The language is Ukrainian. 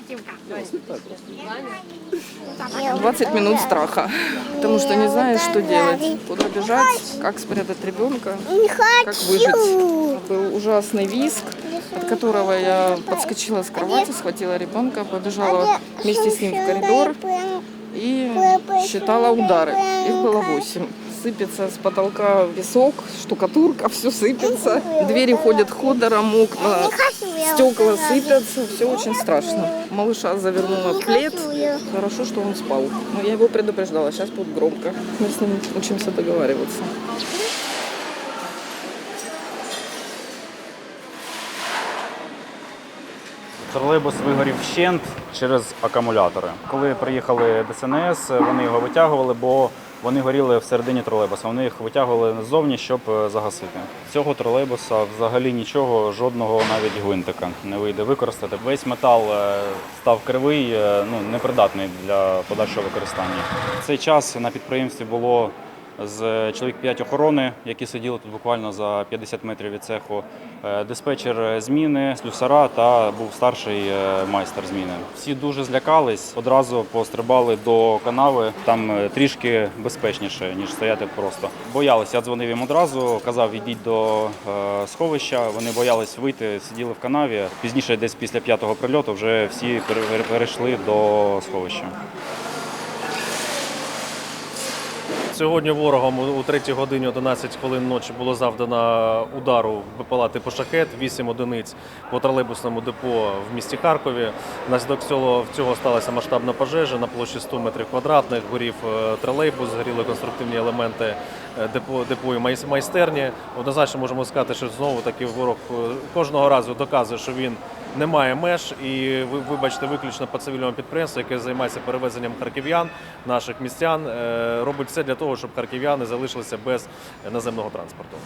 Катівка. 20 минут страха, потому что не знаешь, что делать, куда бежать, как спрятать ребенка, Не как выжить. хочу. Был ужасный визг, от которого я подскочила с кровати, схватила ребенка, побежала вместе с ним в коридор и считала удары. Их было 8. Сыпется с потолка песок, штукатурка, все сыпется. Двери ходят ходором, окна, стекла сыпятся, все очень страшно. Малыша завернула в плед. Хорошо, что он спал. Но я его предупреждала, сейчас будет громко. Мы с ним учимся договариваться. Тролейбус вигорів вщент через акумулятори. Коли приїхали ДСНС, вони його витягували, бо вони горіли всередині тролейбуса. Вони їх витягували назовні, щоб е, загасити. Цього тролейбуса взагалі нічого, жодного навіть гвинтика не вийде використати. Весь метал е, став кривий, е, ну непридатний для подальшого використання. В цей час на підприємстві було з чоловік 5 охорони, які сиділи тут буквально за 50 метрів від цеху, е, диспетчер зміни, слюсара та був старший е, майстер зміни. Всі дуже злякались, одразу пострибали до канави. Там е, трішки безпечніше ніж стояти просто. Боялися. Я дзвонив їм одразу, казав, йдіть до сховища. Вони боялись вийти, сиділи в канаві. Пізніше, десь після п'ятого прильоту, вже всі пере- перейшли до сховища. Сьогодні ворогом у у 3 годині 11 хвилин ночі було завдано удару БПЛА типу шахет, 8 одиниць по тролейбусному депо в місті Харкові. Внаслідок цього, цього сталася масштабна пожежа на площі 100 метрів квадратних. Горів е, тролейбус, згоріли конструктивні елементи е, депо, депо і майстерні. Однозначно можемо сказати, що знову таки ворог е, кожного разу доказує, що він не має меж і ви вибачте виключно по цивільному підприємству, яке займається перевезенням харків'ян, наших містян, е, робить все для того, щоб харків'яни залишилися без наземного транспорту.